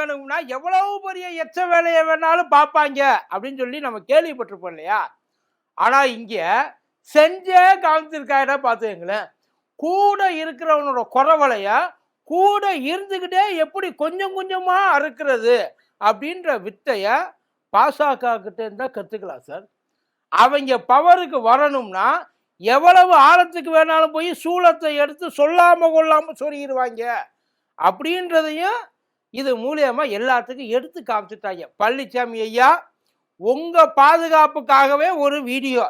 வேணும்னா எவ்வளவு பெரிய எச்ச வேலையை வேணாலும் பார்ப்பாங்க அப்படின்னு சொல்லி நம்ம கேள்விப்பட்டிருப்போம் இல்லையா? ஆனால் இங்கே செஞ்சே காமிச்சிருக்காருன்னா பார்த்துங்களேன் கூட இருக்கிறவனோட குறவலைய கூட இருந்துக்கிட்டே எப்படி கொஞ்சம் கொஞ்சமாக அறுக்கிறது அப்படின்ற வித்தையை பாசக கிட்ட கற்றுக்கலாம் சார். அவங்க பவருக்கு வரணும்னா எவ்வளவு ஆழத்துக்கு வேணாலும் போய் சூளத்தை எடுத்து சொல்லாமல் கொள்ளாமல் சொல்லிடுவாங்க அப்படின்றதையும் இது மூலியமா எல்லாத்துக்கும் எடுத்து காமிச்சிட்டாங்க. பழனிசாமி ஐயா உங்க பாதுகாப்புக்காகவே ஒரு வீடியோ.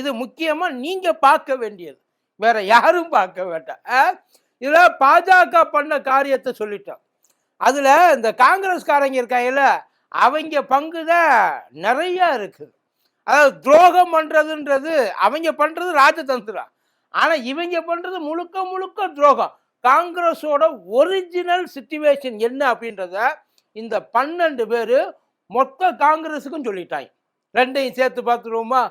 இது முக்கியமா நீங்க பார்க்க வேண்டியது. வேற யாரும் பார்க்க வேண்டாம். இதில் பாஜக பண்ண காரியத்தை சொல்லிட்டோம். அதில் இந்த காங்கிரஸ்காரங்க இருக்காங்கல்ல அவங்க பங்கு தான் நிறைய இருக்குது அதாவது துரோகம் பண்ணுறதுன்றது அவங்க பண்ணுறது ராஜதந்திரம். ஆனால் இவங்க பண்ணுறது முழுக்க முழுக்க துரோகம். காங்கிரஸோட ஒரிஜினல் சிச்சுவேஷன் என்ன அப்படின்றத இந்த பன்னெண்டு பேர் மொத்த காங்கிரஸுக்கும் சொல்லிட்டாங்க. ரெண்டையும் சேர்த்து பார்த்துருவோமா?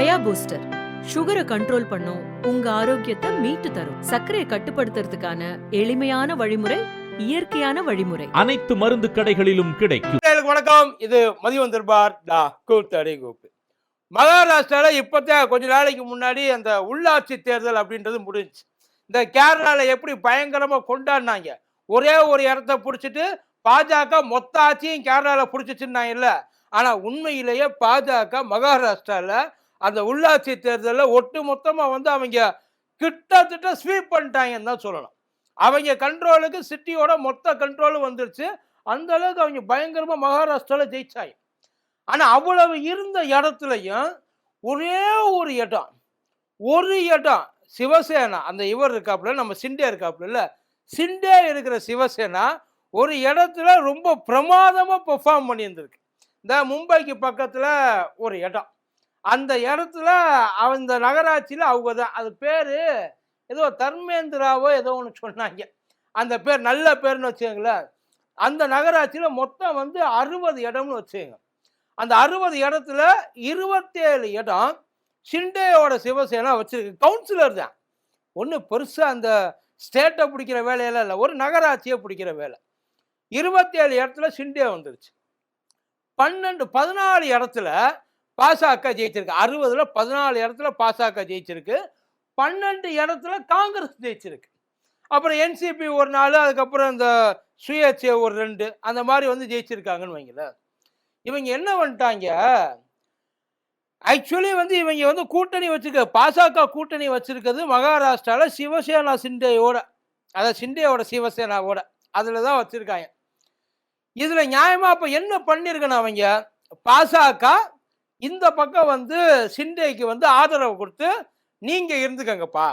டயா பூஸ்டர் சுகரை கண்ட்ரோல் பண்ணும் உங்க ஆரோக்கியத்தை மீட்டு தரும். சர்க்கரையை கட்டுப்படுத்துறதுக்கான எளிமையான வழிமுறை இயற்கையான வழிமுறை. அனைத்து மருந்து கடைகளிலும் கிடைக்கும். வணக்கம். இது மதியம் தர்பார் டா கூத்தடை கோப்பு. மகாராஷ்டிராவில் இப்போதான் கொஞ்ச நாளைக்கு முன்னாடி அந்த உள்ளாட்சி தேர்தல் அப்படின்றது முடிஞ்சுச்சு. இந்த கேரளாவில் எப்படி பயங்கரமாக கொண்டாடினாங்க? ஒரே ஒரு இடத்த பிடிச்சிட்டு பாஜக மொத்த ஆட்சியும் கேரளாவில் பிடிச்சிச்சுன்னாங்க இல்லை ஆனால் உண்மையிலேயே பாஜக மகாராஷ்டிராவில் அந்த உள்ளாட்சி தேர்தலில் ஒட்டு மொத்தமாக வந்து அவங்க கிட்டத்தட்ட ஸ்வீப் பண்ணிட்டாங்கன்னு தான் சொல்லணும். அவங்க கண்ட்ரோலுக்கு சிட்டியோட மொத்த கண்ட்ரோலும் வந்துருச்சு. அந்த அளவுக்கு அவங்க பயங்கரமாக மகாராஷ்டிராவில் ஜெயிச்சாங்க. ஆனால் அவ்வளவு இருந்த இடத்துலையும் ஒரே ஒரு இடம் ஒரு இடம் சிவசேனா. அந்த இவர் இருக்காப்புல நம்ம சிண்டே இருக்காப்புல சிண்டே இருக்கிற சிவசேனா ஒரு இடத்துல ரொம்ப பிரமாதமாக பெர்ஃபார்ம் பண்ணியிருந்திருக்கு. இந்த மும்பைக்கு பக்கத்தில் ஒரு இடம். அந்த இடத்துல அந்த நகராட்சியில் அவங்க தான். அது பேர் ஏதோ தர்மேந்திராவோ ஏதோ ஒன்று சொன்னாங்க. அந்த பேர் நல்ல பேர்னு வச்சுக்கோங்களேன். அந்த நகராட்சியில் மொத்தம் வந்து அறுபது இடம்னு வச்சுக்கோங்க. அந்த அறுபது இடத்துல இருபத்தேழு இடம் ஷிண்டேயோட சிவசேனா வச்சிருக்கு. கவுன்சிலர் தான். ஒன்று பெருசாக அந்த ஸ்டேட்டை பிடிக்கிற வேலையெல்லாம் இல்லை. ஒரு நகராட்சியை பிடிக்கிற வேலை. இருபத்தேழு இடத்துல ஷிண்டே வந்துருச்சு. பன்னெண்டு பதினாலு இடத்துல பாசக ஜெயிச்சிருக்கு. அறுபதுல பதினாலு இடத்துல பாசக ஜெயிச்சிருக்கு. பன்னெண்டு இடத்துல காங்கிரஸ் ஜெயிச்சிருக்கு. அப்புறம் என்சிபி ஒரு நாள் அதுக்கப்புறம் இந்த சுயேட்சை ஒரு ரெண்டு அந்த மாதிரி வந்து ஜெயிச்சிருக்காங்கன்னு வைங்களேன். இவங்க என்ன பண்ணிட்டாங்க ஆக்சுவலி வந்து இவங்க வந்து கூட்டணி வச்சிருக்க பாசக கூட்டணி வச்சிருக்கிறது மகாராஷ்டிராவில் சிவசேனா சிண்டேயோட அதாவது சிண்டேயோட சிவசேனாவோட அதில் தான் வச்சுருக்காங்க. இதில் நியாயமாக இப்போ என்ன பண்ணியிருக்கணும் அவங்க? பாசக இந்த பக்கம் வந்து சிண்டேக்கு வந்து ஆதரவு கொடுத்து நீங்கள் இருந்துக்கங்கப்பா.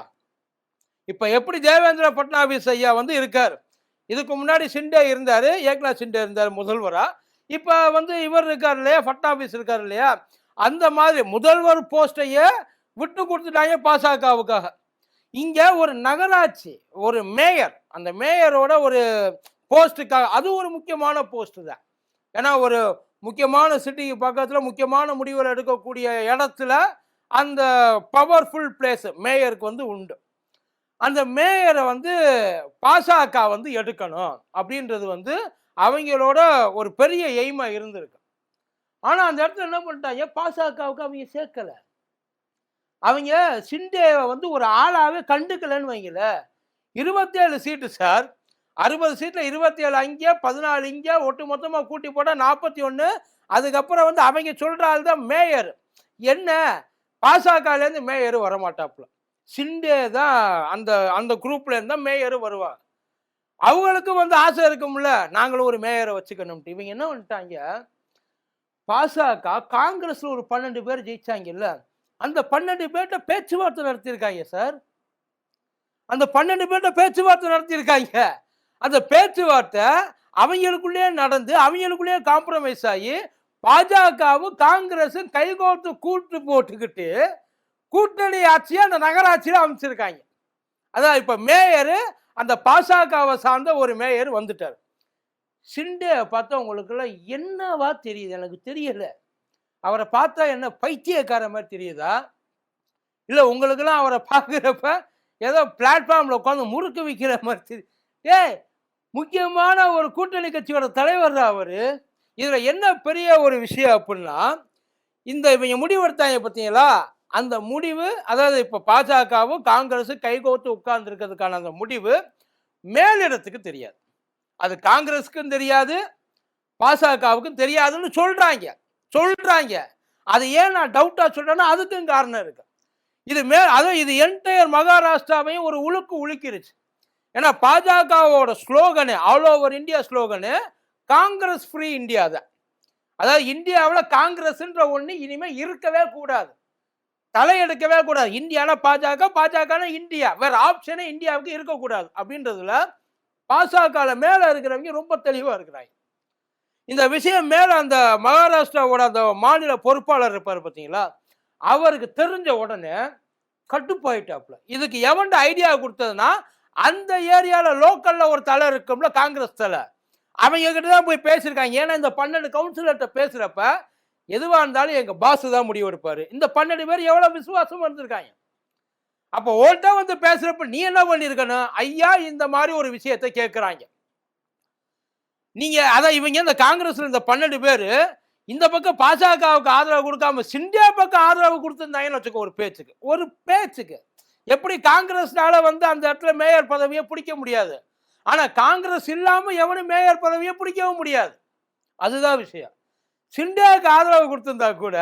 இப்போ எப்படி தேவேந்திர பட்னாவிஸ் ஐயா வந்து இருக்கார்? இதுக்கு முன்னாடி சிண்டே இருந்தார் ஏக்நாத் சிண்டே இருந்தார் முதல்வராக இப்போ வந்து இவர் இருக்கார் இல்லையா பட்னாவிஸ் இருக்கார் இல்லையா அந்த மாதிரி முதல்வர் போஸ்டையே விட்டு கொடுத்துட்டாங்க பாசகவுக்காக இங்கே ஒரு நகராட்சி ஒரு மேயர் அந்த மேயரோட ஒரு போஸ்ட்டுக்காக அது ஒரு முக்கியமான போஸ்ட்டு தான். ஏன்னா ஒரு முக்கியமான சிட்டிக்கு பக்கத்தில் முக்கியமான முடிவுகள் எடுக்கக்கூடிய இடத்துல அந்த பவர்ஃபுல் பிளேஸ் மேயருக்கு வந்து உண்டு. அந்த மேயரை வந்து பாசக வந்து எடுக்கணும் அப்படின்றது வந்து அவங்களோட ஒரு பெரிய எய்மாக இருந்திருக்கு. ஆனால் அந்த இடத்துல என்ன பண்ணிட்டாங்க? பாசகவுக்கு அவங்க சேர்க்கலை. அவங்க சிண்டேவை வந்து ஒரு ஆளாகவே கண்டுக்கலன்னு வைங்கள இருபத்தேழு சீட்டு சார். அறுபது சீட்டில் இருபத்தேழு அங்கே பதினாலு இங்கே ஒட்டு மொத்தமாக கூட்டி போட்டால் நாற்பத்தி ஒன்று அதுக்கப்புறம் வந்து அவங்க சொல்ற ஆள் தான் மேயர். என்ன? பாசகலேருந்து மேயர் வரமாட்டாப்புல. சிண்டே தான் அந்த அந்த குரூப்லேருந்து தான் மேயர் வருவாங்க அவங்களுக்கும் வந்து ஆசை இருக்கும்ல. நாங்களும் ஒரு மேயரை வச்சுக்கணும்ட்டு இவங்க என்ன பண்ணிட்டாங்க பாசக காங்கிரஸில் ஒரு பன்னெண்டு பேர் ஜெயிச்சாங்கல்ல. அந்த பன்னெண்டு பேர்கிட்ட பேச்சுவார்த்தை நடத்தியிருக்காங்க சார். அந்த பன்னெண்டு பேர்கிட்ட பேச்சுவார்த்தை நடத்தியிருக்காங்க. அந்த பேச்சுவார்த்தை அவங்களுக்குள்ளேயே நடந்து அவங்களுக்குள்ளேயே காம்ப்ரமைஸ் ஆகி பாஜகவும் காங்கிரஸும் கைகோர்த்து கூட்டு போட்டுக்கிட்டு கூட்டணி ஆட்சியை அந்த நகராட்சியில் அமைச்சிருக்காங்க. அதான் இப்போ மேயரு அந்த பாசகவை சார்ந்த ஒரு மேயர் வந்துட்டார். சிண்டே பார்த்தா உங்களுக்குலாம் என்னவா தெரியுது? எனக்கு தெரியலை. அவரை பார்த்தா என்ன பைத்தியக்கார மாதிரி தெரியுதா? இல்லை உங்களுக்கெல்லாம் அவரை பார்க்குறப்ப ஏதோ பிளாட்ஃபார்மில் உட்காந்து முறுக்கு விற்கிற மாதிரி தெரியுது. ஏ முக்கியமான ஒரு கூட்டணி கட்சியோட தலைவர் அவர். இதில் என்ன பெரிய ஒரு விஷயம் அப்படின்னா இந்த இவங்க முடிவெடுத்தாங்க பார்த்தீங்களா? அந்த முடிவு அதாவது இப்போ பாஜகவும் காங்கிரஸும் கைகோர்த்து உட்கார்ந்துருக்கிறதுக்கான அந்த முடிவு மேலிடத்துக்கு தெரியாது. அது காங்கிரஸுக்கும் தெரியாது பாஜகவுக்கும் தெரியாதுன்னு சொல்கிறாங்க சொல்கிறாங்க அது ஏன் நான் டவுட்டாக சொல்கிறேன்னா அதுக்கும் காரணம் இருக்கு. இது மே அதுவும் இது என்டையர் மகாராஷ்டிராவையும் ஒரு உழுக்கு உழுக்கிருச்சு. ஏன்னா பாஜகவோட slogan all over India slogan Congress free India தான். அதாவது இந்தியாவில் காங்கிரஸ்ன்ற ஒன்று இனிமேல் இருக்கவே கூடாது. தலையெடுக்கவே கூடாது. இந்தியானா பாஜக? பாஜகனா இந்தியா. வேற ஆப்ஷனே இந்தியாவுக்கு இருக்கக்கூடாது. அப்படின்றதுல பாசகல மேல இருக்கிறவங்க ரொம்ப தெளிவா இருக்கிறாங்க. இந்த விஷயம் மேல அந்த மகாராஷ்டிராவோட அந்த மாநில பொறுப்பாளர் இருப்பார் பார்த்தீங்களா அவருக்கு தெரிஞ்ச உடனே கட்டுப்பாயிட்டாப்புல. இதுக்கு எவன்ட ஐடியா கொடுத்ததுன்னா அந்த ஏரியாவில் லோக்கலில் ஒரு தலை இருக்கும்ல காங்கிரஸ் தலை. அவங்க கிட்ட தான் போய் பேசியிருக்காங்க. ஏன்னா இந்த பன்னெண்டு கவுன்சிலர்கிட்ட பேசுகிறப்ப எதுவாக இருந்தாலும் எங்கள் பாஸ் தான் முடிவெடுப்பார் இந்த பன்னெண்டு பேர் எவ்வளோ விசுவாசம் இருந்திருக்காங்க? அப்போ ஓல்ட்டா வந்து பேசுகிறப்ப நீ என்ன பண்ணியிருக்கணும் ஐயா இந்த மாதிரி ஒரு விஷயத்தை கேட்குறாங்க நீங்கள் அதான் இவங்க இந்த காங்கிரஸில் இந்த பன்னெண்டு பேர் இந்த பக்கம் பாஜகவுக்கு ஆதரவு கொடுக்காம சிண்டியா பக்கம் ஆதரவு கொடுத்துருந்தாங்கன்னு வச்சுக்கோ ஒரு பேச்சுக்கு. ஒரு பேச்சுக்கு. எப்படி காங்கிரஸ்னால வந்து அந்த இடத்துல மேயர் பதவியை பிடிக்க முடியாது? ஆனால் காங்கிரஸ் இல்லாமல் எவனும் மேயர் பதவியை பிடிக்கவும் முடியாது. அதுதான் விஷயம். சிண்டியாவுக்கு ஆதரவு கொடுத்துருந்தா கூட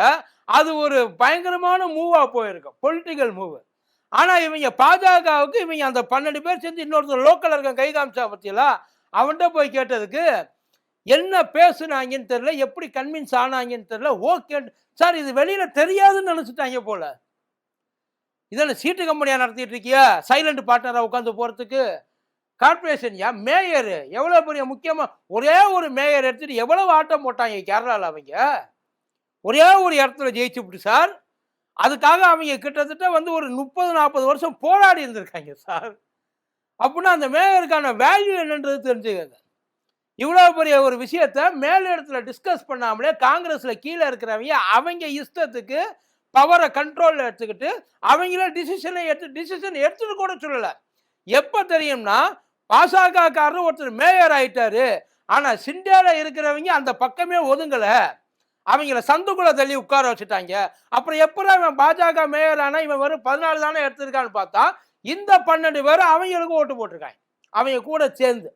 அது ஒரு பயங்கரமான மூவாக போயிருக்கும். பொலிட்டிக்கல் மூவ் ஆனால் இவங்க பாஜகவுக்கு இவங்க அந்த பன்னெண்டு பேர் சேர்ந்து இன்னொருத்தர் லோக்கல் இருக்க கை காமிச்சா பற்றியெல்லாம் அவன்கிட்ட போய் கேட்டதுக்கு என்ன பேசுனாங்கன்னு தெரில எப்படி கன்வின்ஸ் ஆனாங்கன்னு தெரில ஓகே சார் இது வெளியில் தெரியாதுன்னு நினச்சிட்டாங்க போல். இதில் சீட்டு கம்பெனியாக நடத்திட்டு இருக்கியா? சைலண்ட் பார்ட்னராக உட்காந்து போகிறதுக்கு கார்பரேஷன் யா? மேயர் எவ்வளோ பெரிய முக்கியமாக ஒரே ஒரு மேயர் எடுத்துட்டு எவ்வளவு ஆட்டம் போட்டாங்க கேரளாவில் அவங்க? ஒரே ஒரு இடத்துல ஜெயிச்சுவிட்டு சார். அதுக்காக அவங்க கிட்டத்தட்ட வந்து ஒரு முப்பது நாற்பது வருஷம் போராடி இருந்திருக்காங்க சார். அப்படின்னா அந்த மேயருக்கான வேல்யூ என்னன்றது தெரிஞ்சுக்கங்க. இவ்வளோ பெரிய ஒரு விஷயத்த மேல் இடத்துல டிஸ்கஸ் பண்ணாமலே காங்கிரஸில் கீழே இருக்கிறவங்க அவங்க இஷ்டத்துக்கு பவரை கண்ட்ரோலில் எடுத்துக்கிட்டு அவங்கள டிசிஷனை எடுத்து டிசிஷன் எடுத்துட்டு கூட சொல்லலை. எப்போ தெரியும்னா பாசகக்காரர் ஒருத்தர் மேயர் ஆயிட்டாரு. ஆனா சிண்டியால இருக்கிறவங்க அந்த பக்கமே ஒதுங்கல. அவங்கள சந்துக்குள்ள தள்ளி உட்கார வச்சுட்டாங்க. அப்புறம் எப்பறம் இவன் பாஜக மேயர் ஆனா இவன் வெறும் பதினாலு தானே எடுத்திருக்கான்னு பார்த்தா இந்த பன்னெண்டு பேரும் அவங்களுக்கு ஓட்டு போட்டிருக்காங்க. அவங்க கூட சேர்ந்து.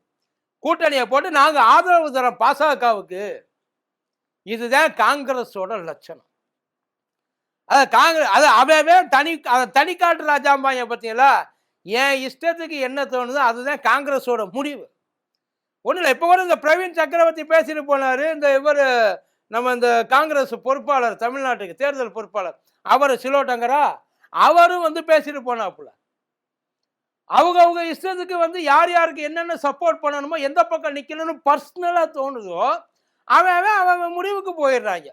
கூட்டணியை போட்டு நாங்க ஆதரவு தரோம் பாசகவுக்கு. இதுதான் காங்கிரஸோட லட்சணம். அது காங்கிரஸ் அது அவன் தனி அவன் தனிக்காட்டு ராஜாம்பாங்க பார்த்தீங்களா என் இஷ்டத்துக்கு என்ன தோணுதோ அதுதான் காங்கிரஸோட முடிவு. ஒன்றும் இல்லை இப்போ கூட இந்த பிரவீன் சக்கரவர்த்தி பேசிட்டு போனாரு இந்த இவர் நம்ம இந்த காங்கிரஸ் பொறுப்பாளர் தமிழ்நாட்டுக்கு தேர்தல் பொறுப்பாளர் அவர் சிலோட்டங்கரா? அவரும் வந்து பேசிட்டு போனாப்புல. அவங்க அவங்க இஷ்டத்துக்கு வந்து யார் யாருக்கு என்னென்ன சப்போர்ட் பண்ணணுமோ எந்த பக்கம் நிற்கணும்னு பர்சனலாக தோணுதோ அவன் அவன் அவன் அவன் முடிவுக்கு போயிடுறாங்க.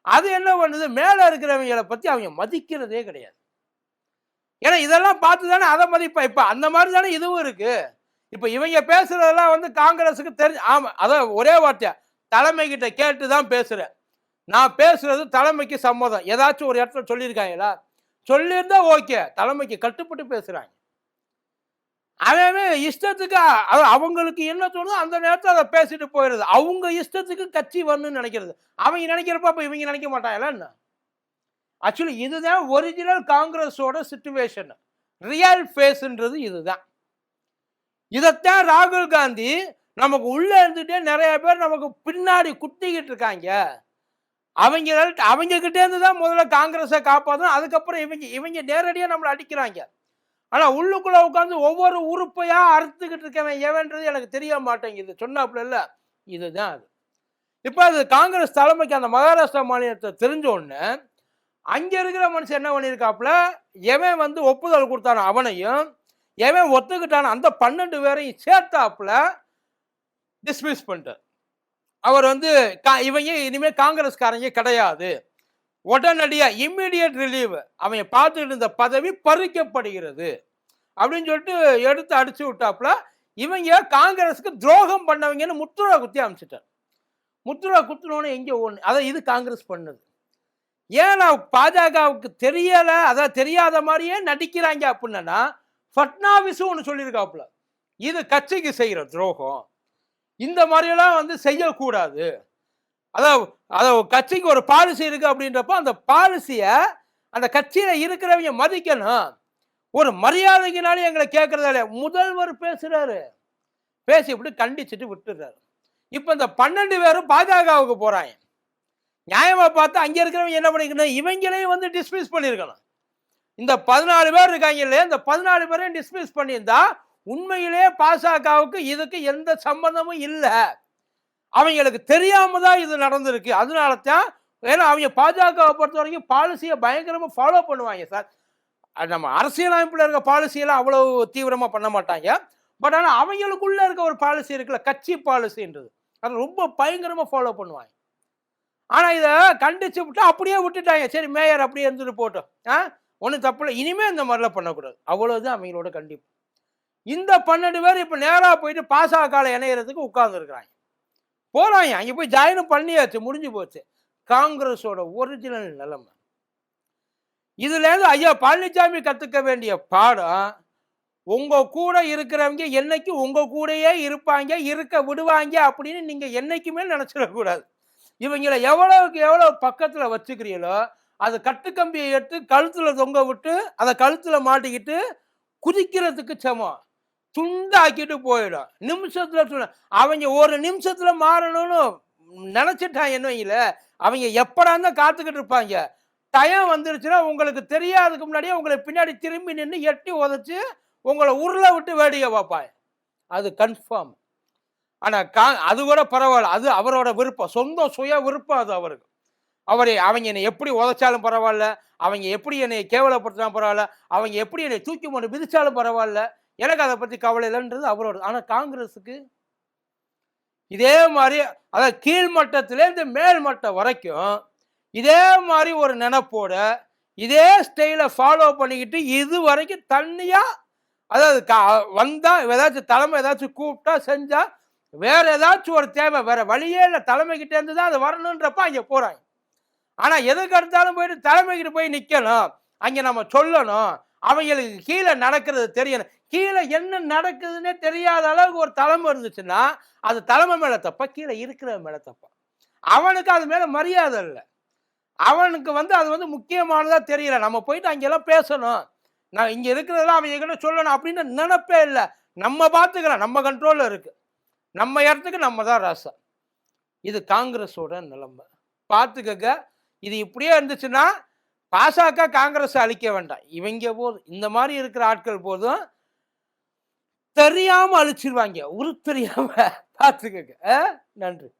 அது என்ன பண்ணுது? மேலே இருக்கிறவங்களை பற்றி அவங்க மதிக்கிறதே கிடையாது. ஏன்னா இதெல்லாம் பார்த்து தானே அதை மதிப்பா இப்போ அந்த மாதிரி தானே இதுவும் இருக்கு. இப்போ இவங்க பேசுறதெல்லாம் வந்து காங்கிரஸுக்கு தெரிஞ்சு ஆமாம் அதான் ஒரே வார்த்தையா தலைமை கிட்ட கேட்டு தான் பேசுகிறேன் நான் பேசுறது தலைமைக்கு சம்மதம். ஏதாச்சும் ஒரு இடத்துல சொல்லியிருக்காங்களா? சொல்லியிருந்தா ஓகே தலைமைக்கு கட்டுப்பட்டு பேசுகிறாங்க அவன் இஷ்டத்துக்கு அவங்களுக்கு என்ன தோணுதோ அந்த நேரத்தில் அதை பேசிட்டு போயிடுது அவங்க இஷ்டத்துக்கு கட்சி வரணும்னு நினைக்கிறது. அவங்க நினைக்கிறப்ப அப்போ இவங்க நினைக்க மாட்டாங்களா என்ன? ஆக்சுவலி இதுதான் ஒரிஜினல் காங்கிரஸோட சுச்சுவேஷன் ரியல் ஃபேஸ்ன்றது இதுதான். இதைத்தான் ராகுல் காந்தி நமக்கு உள்ள இருந்துகிட்டே நிறைய பேர் நமக்கு பின்னாடி குத்திக்கிட்டு இருக்காங்க. அவங்க அவங்க இருந்து தான் முதல்ல காங்கிரஸை காப்பாற்றணும். அதுக்கப்புறம் இவங்க இவங்க நேரடியாக நம்மளை அடிக்கிறாங்க. ஆனால் உள்ளுக்குள்ளே உட்காந்து ஒவ்வொரு உறுப்பையாக அறுத்துக்கிட்டு இருக்கவன் எவன்றது எனக்கு தெரிய மாட்டேங்குது. சொன்னாப்புல இல்லை? இதுதான் அது. இப்போ அது காங்கிரஸ் தலைமைக்கு அந்த மகாராஷ்டிரா மாநிலத்தை தெரிஞ்ச உடனே அங்க இருக்கிற மனுஷன் என்ன பண்ணியிருக்காப்புல எவன் வந்து ஒப்புதல் கொடுத்தானோ அவனையும் எவன் ஒத்துக்கிட்டானோ அந்த பன்னெண்டு பேரையும் சேர்த்தாப்புல டிஸ்மிஸ் பண்ணிட்டார். அவர் வந்து கா- இவங்க இனிமேல் காங்கிரஸ்காரங்க கிடையாது. உடனடியாக இம்மிடியட் ரிலீவ் அவன் பார்த்துட்டு இருந்த பதவி பறிக்கப்படுகிறது. அப்படின்னு சொல்லிட்டு எடுத்து அடிச்சு விட்டாப்புல இவங்க காங்கிரஸுக்கு துரோகம் பண்ணவங்கன்னு முத்துரா குத்தி அமைச்சிட்டார் முத்துரா குத்துனோன்னு எங்கே ஒன்று அதை இது காங்கிரஸ் பண்ணுது. ஏன் நான் பாஜகவுக்கு தெரியலை? அதான் தெரியாத மாதிரியே நடிக்கிறாங்க அப்படின்னா ஃபட்னாவிஸும் ஒன்று சொல்லியிருக்காப்புல. இது கட்சிக்கு செய்கிற துரோகம். இந்த மாதிரியெல்லாம் வந்து செய்யக்கூடாது. அதாவது அதை கட்சிக்கு ஒரு பாலிசி இருக்குது அப்படின்றப்போ அந்த பாலிசியை அந்த கட்சியில் இருக்கிறவங்க மதிக்கணும். ஒரு மரியாதைக்குனாலும் எங்களை கேட்குறதால முதல்வர் பேசுகிறாரு பேசி இப்படி கண்டிச்சுட்டு விட்டுடுறாரு இப்போ இந்த பன்னெண்டு பேரும் பாஜகவுக்கு போகிறாங்க நியாயமாக பார்த்து அங்கே இருக்கிறவங்க என்ன பண்ணிக்கணும்? இவங்களையும் வந்து டிஸ்மிஸ் பண்ணியிருக்கணும் இந்த பதினாலு பேர் இருக்காங்க இல்லையா? இந்த பதினாலு பேரையும் டிஸ்மிஸ் பண்ணியிருந்தா உண்மையிலே பாஜகவுக்கு இதுக்கு எந்த சம்பந்தமும் இல்லை. அவங்களுக்கு தெரியாம தான் இது நடந்திருக்கு. அதனால தான் ஏன்னா அவங்க பாஜகவை பொறுத்த வரைக்கும் பாலிசியை பயங்கரமாக ஃபாலோ பண்ணுவாங்க சார் அது நம்ம அரசியலமைப்பில் இருக்க பாலிசியெல்லாம் அவ்வளோ தீவிரமாக பண்ண மாட்டாங்க. பட் ஆனால் அவங்களுக்குள்ளே இருக்க ஒரு பாலிசி இருக்குல்ல கட்சி பாலிசின்றது அது ரொம்ப பயங்கரமாக ஃபாலோ பண்ணுவாங்க. ஆனால் இதை கண்டிச்சு விட்டு அப்படியே விட்டுட்டாங்க. சரி மேயர் அப்படியே இருந்துட்டு போட்டோம் ஆ? ஒன்றும் தப்பு இல்லை. இனிமேல் இந்த மாதிரிலாம் பண்ணக்கூடாது. அவ்வளோதான் அவங்களோட கண்டிப்பு. இந்த பன்னெண்டு பேர் இப்போ நேராக போயிட்டு காலை இணையிறதுக்கு உட்கார்ந்துருக்குறாங்க. போகிறாங்க அங்கே போய் ஜாயினும் பண்ணியாச்சு. முடிஞ்சு போச்சு. காங்கிரஸோட ஒரிஜினல் நிலைமை. இதுலேருந்து ஐயா பழனிசாமி கற்றுக்க வேண்டிய பாடம் உங்கள் கூட இருக்கிறவங்க என்னைக்கு உங்கள் கூடயே இருப்பாங்க இருக்க விடுவாங்க அப்படின்னு நீங்கள் என்றைக்குமே நினச்சிடக்கூடாது. இவங்களை எவ்வளவுக்கு எவ்வளோ பக்கத்தில் வச்சுக்கிறீங்களோ அது கட்டுக்கம்பியை எடுத்து கழுத்தில் தொங்க விட்டு அதை கழுத்தில் மாட்டிக்கிட்டு குதிக்கிறதுக்கு சமம். துண்டாக்கிட்டு போயிடும். நிமிஷத்துல துண்டு. அவங்க ஒரு நிமிஷத்துல மாறணும்னு நினச்சிட்டான் என்னவங்கள அவங்க எப்படா தான் காத்துக்கிட்டு இருப்பாங்க. டயம் வந்துருச்சுன்னா உங்களுக்கு தெரியாததுக்கு முன்னாடியே உங்களை பின்னாடி திரும்பி நின்று எட்டி உதச்சி உங்களை உருளை விட்டு வேடிக்கை பார்ப்பாங்க. அது கன்ஃபார்ம் ஆனால் கா அது கூட பரவாயில்ல. அது அவரோட விருப்பம். சொந்த சுய விருப்பம் அது அவருக்கு. அவரை அவங்க என்னை எப்படி உதைச்சாலும் பரவாயில்ல. அவங்க எப்படி என்னை கேவலப்படுத்தினாலும் பரவாயில்ல. அவங்க எப்படி என்னை தூக்கி கொண்டு மிதிச்சாலும் பரவாயில்ல. எனக்கு அதை பற்றி கவலை இல்லைன்றது அவரோட. ஆனால் காங்கிரஸுக்கு இதே மாதிரி அதாவது கீழ்மட்டத்திலேருந்து மேல் மட்டம் வரைக்கும் இதே மாதிரி ஒரு நினப்போட இதே ஸ்டைலை ஃபாலோ பண்ணிக்கிட்டு இது வரைக்கும் தண்ணியாக அதாவது கா வந்தால் ஏதாச்சும் தலைமை ஏதாச்சும் கூப்பிட்டா செஞ்சால் வேற ஏதாச்சும் ஒரு தேவை வேற வழியே இல்லை. தலைமைக்கிட்ட இருந்து தான் அது வரணுன்றப்ப அங்கே போகிறாங்க ஆனால் எதுக்கு எடுத்தாலும் போயிட்டு தலைமைக்கிட்ட போய் நிற்கணும் அங்கே நம்ம சொல்லணும். அவங்களுக்கு கீழே நடக்கிறது தெரியணும். கீழே என்ன நடக்குதுன்னே தெரியாத அளவுக்கு ஒரு தலைமை இருந்துச்சுன்னா அது தலைமை மேலே தப்பா கீழே இருக்கிற மேலே தப்பா. அவனுக்கு அது மேலே மரியாதை இல்லை. அவனுக்கு வந்து அது வந்து முக்கியமானதாக தெரியல. நம்ம போயிட்டு அங்கெல்லாம் பேசணும். நான் இங்கே இருக்கிறதெல்லாம் அவங்க கிட்ட சொல்லணும் அப்படின்னு நினைப்பே இல்லை. நம்ம பார்த்துக்கலாம். நம்ம கண்ட்ரோலில் இருக்குது நம்ம இடத்துக்கு நம்ம தான் ராசா. இது காங்கிரஸோட நிலைமை. பார்த்துக்கங்க. இது இப்படியே இருந்துச்சுன்னா பாசக காங்கிரஸ் அழிக்க வேண்டாம். இவங்க போதும் இந்த மாதிரி இருக்கிற ஆட்கள் போதும் தெரியாமல் அழிச்சிருவாங்க. உரு தெரியாம பார்த்துக்கங்க. ஆ? நன்றி.